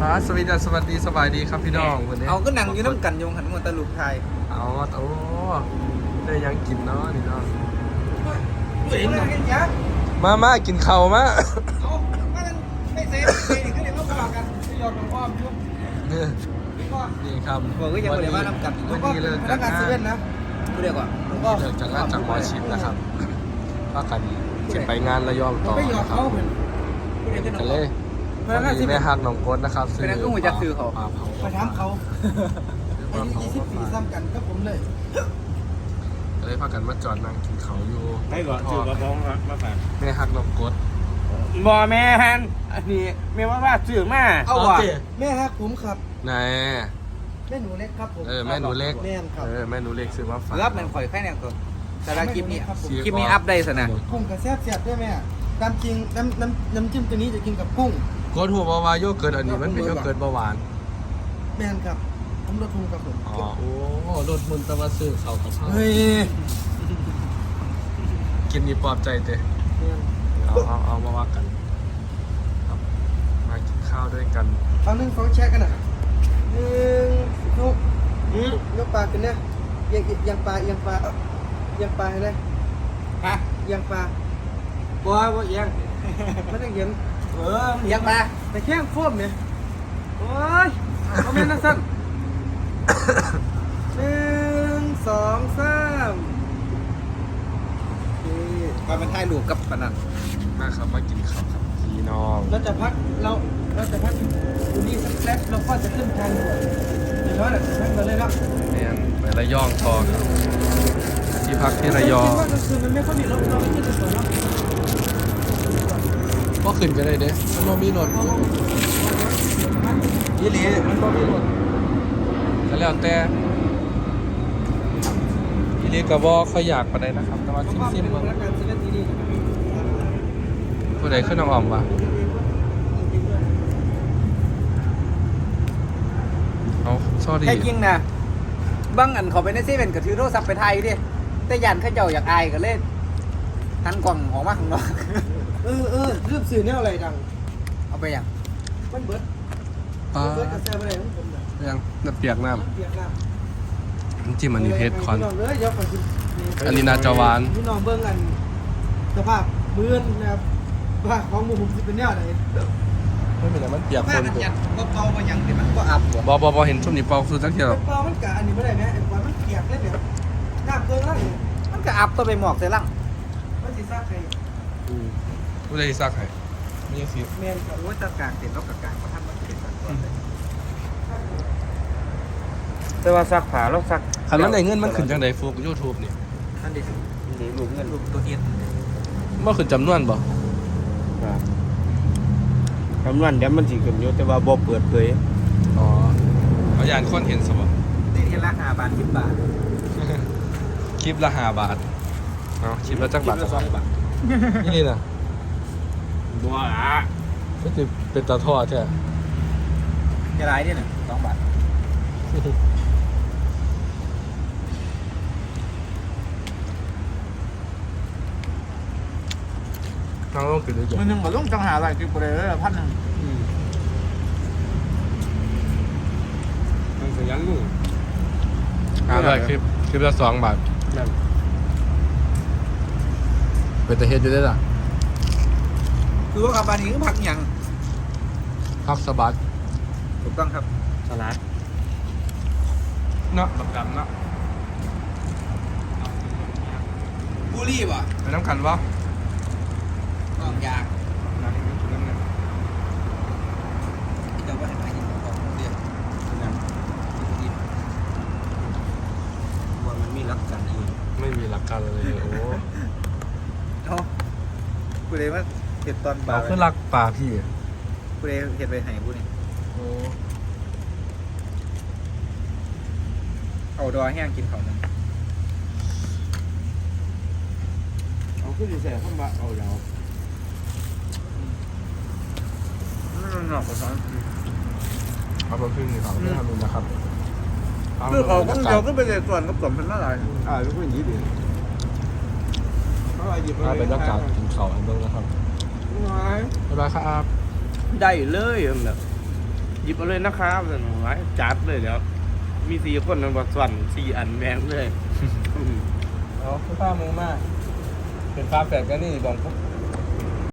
ครับสวัสดีสวัสดีสบายดีครับพี่น้องวันนี้เอาก็นั่งอยู่น้ำกันอยงหันมวนตะลุกไทยเอาโอ้ได้ยังกินเนาะนี่เนาะเห็นนะกันยักษ์มามากินข้าวมาเอามันไม่เซฟไม่ขึ้นเลยมาบอกกันไม่ยอมของอ้อมยุ่งเนี่ยนี่ก็นี่ครับบอกก็ยังไม่ได้ว่าน้ำกันวันนี้เลิกพจานักกงานงาเซเว่นนนะกูเรียกว่าเลิกจากงานจากวอชิปนะครับว่ากันจะไปงานระยองต่อไม่ยอมนะครัเขาบเหมือนกูเรียกกันกันเลย พนักงานวันเซนี้เว่แม่นฮักน้องโก้นนะครับเป็นนักกู้หัวจักซื้อเขาปลาเผาไปถามเขาปลาอายุเผา20ปีซ้ำกันกับผมเลยก็เลยพากันมาจอดนั่งกินเขาวอยู่ให้ก่อนถือกระพงมาฝากแม่ฮักน้องโก้นบอแมนอันนี้แม่ว่าว่าซื้อมาเอาว่ะโคแม่ฮักผมครับไหนแม่หนูเล็กครับผมเออแม่หนูเล็กแม่นครับเออแม่หนูเล็กซื้อมาฝากรับมันข่อยแค่เนี่ยตัวแต่ละคลิปนี้ครับผมคลิปนี้อัพได้สนะกุ้งกับแซ่บแซ่บด้วยแม่ตามจริงน้ำน้ำน้ำจิ้มตัวนี้จะกินกับกุ้งโค้ดหัวบาวาโยเกิร์ตอันนี้มันเป็นโยเกิร์ตเบาหวาน แม่นครับผมรสทูครับผมอ๋อโอ้รถมุนตะวันซื้อเขากับเขาเฮ้ยกินนี่ปลอบใจเตะแม่นเอาเอาเอามาว่ากันครับมากินข้าวด้วยกันเอาหนึ่งสองแชร์กันอะหนึ่งยกอืมยกปลาขึ้นเนี่ยเอียังยังปลาเอียังปลาเอ้าเอียังปลาให้เลยฮะเอียังปลาบัวบัวยังไม่ได้เอียัง เออยังมาแต่แข้งโฟมเนี่ยโอ้ยเอาแม่นนะสั้นหนึ่งสองสามโอเคไปมันถ่ายรูปกับปนันมาครับมากินข้าวครับพี่น้องเราจะพักเราเราจะพักอยู่นี่สักแป๊บเราก็จะขึ้นทางด่วนเดี๋ยวเราจะพักกันเลยเนาะเนี่ยไประยองทอครับที่พักที่ระยอง คิดว่ากลางคืนมันไม่ค่อยมีรถเราไม่ขึ้นสวนเนาะ ก็ขึ้นกันได้เด้มันบ่มีรถยี่หลีมันบ่มีรถก็แล้วแต่อีเลีกระบอกเขาอยากปานใดนะครับ แต่ว่าเพซิราะว่ามเป็นๆพเบิ่งนักงานเซเว่นที่นี่นะครับผู้ใดขึ้นน้องออมวะเอาซอดีแค่จริงนะบางอันเขาไปในเซเว่นก็ถือโทรศัพท์ไปถ่ายอยู่ดิแต่ยันเขาเจ้าอยากอายก็เล่น หันกล่องออกมาข้างนอก เออเออเรื่องสื่อเนี่ยอะไรดัง เอาไปยังมันเบิร์ดปลาเบิร์ดกระแสอะไรของผมเนี่ยยังน้ำเปียกน้เปียกน้ำำน้ำจิ้มอันนี้เพชรคอน พี่น้องเอ้ยเดี๋ยวก่อนกินอันนี้น่าจะหวาน พี่น้องเบิ่งกันสภาพเบื้อนนะครับว่าของหมูผมสิเป็นแนวไหนไม่เป็นไรมันเปียกแม่คนมันยันก็เกาไปยังแต่มันก็อับบ่บอบอบอเห็นช่วงนี้เปาคือสักเดียวไอ้ปลามันกะอันนี้ไม่ได้ไหมไอ้ปลามันเปียกเลยแบบน้ำเกินแล้วนี่มันก็อับตัวไปหมอกใส่ลัง มันสิซากใครผู้ใดซักให้นี่สิแมนกับโอ้ยตะกางเต็มแล้วกะกางมาทำมันเป็นกันก่อนเลยแต่ว่าซักผ้าแล้วซักคันมันได้เงินมันขึ้นจังไดฟูกยูทูบนี่นั่นดินี่ลูกเงินรูปตัวเอ็นมันขึ้นจำนวนบ่คำนวณเดี๋ยวมันสิขึ้นอยู่แต่ว่าบ่เปิดเผยอ๋อเอาอย่างคนเห็นสบ่นี่เห็นราคาบาทสิบบาทคลิปละห้าบาท เอาคลิปละจักบาทละสองบาทนี่นี่นะบัวอะก็จะเป็นตาทอดแท้จะไรเนี่ยหนึ่งสองบาทน้องต้องขึ้นด้วยจ้ะมันหนึ่งก็ต้องจังหาอะไรคือประเดี๋ยวพันหนึ่งมันสิยังลูกอ่าได้คลิปคลิปละสองบาทนั่น เป็นตะเฮ็ดอยู่ได้อล่ะคือว่ากับบานี้ก็พักอย่างพักสะบัดถูกต้องครับสลัดเนาะบักดำเนาะบุรีบ่ไปน้ำกันวะกองยางจะว่าเห็นไหมที่ของเดียวว่ามันมีรักกันอยู่ไม่มีหลักการเลยโอ้เนาะ กูเลยว่าเห็ดตอนบ่าเรายคือรักป่าพี่กูเลยเห็ดไปให้กูนี่โอ้เอาดอแห้งกินเขานึงเอาขึ้นสิใส่เข้ามาเอาเดี๋ยวมันหนอกกว่าซ้อนเอาไปพึ่งนี่เขาไม่ทำเลยนะครับคือเขาก็เดียวก็ไปเลยส่วนกับสมเป็นเมื่อไหร่อ่าเป็นคนยี้ดิเอาไปหยิบเอาบรรยากาศกินเขาให้เบิ่งนะครับน้อยบ๊ายบายครับได้เลยแบบหยิบเอาเลยนะครับสนุกไว้จัดเลยเดี๋ยวมีสี่คนมันบอกส่วนสี่อันแม่งเลยเอาคือผ้ามือมากเป็นฟ้าแฝดกันนี่บอกพวก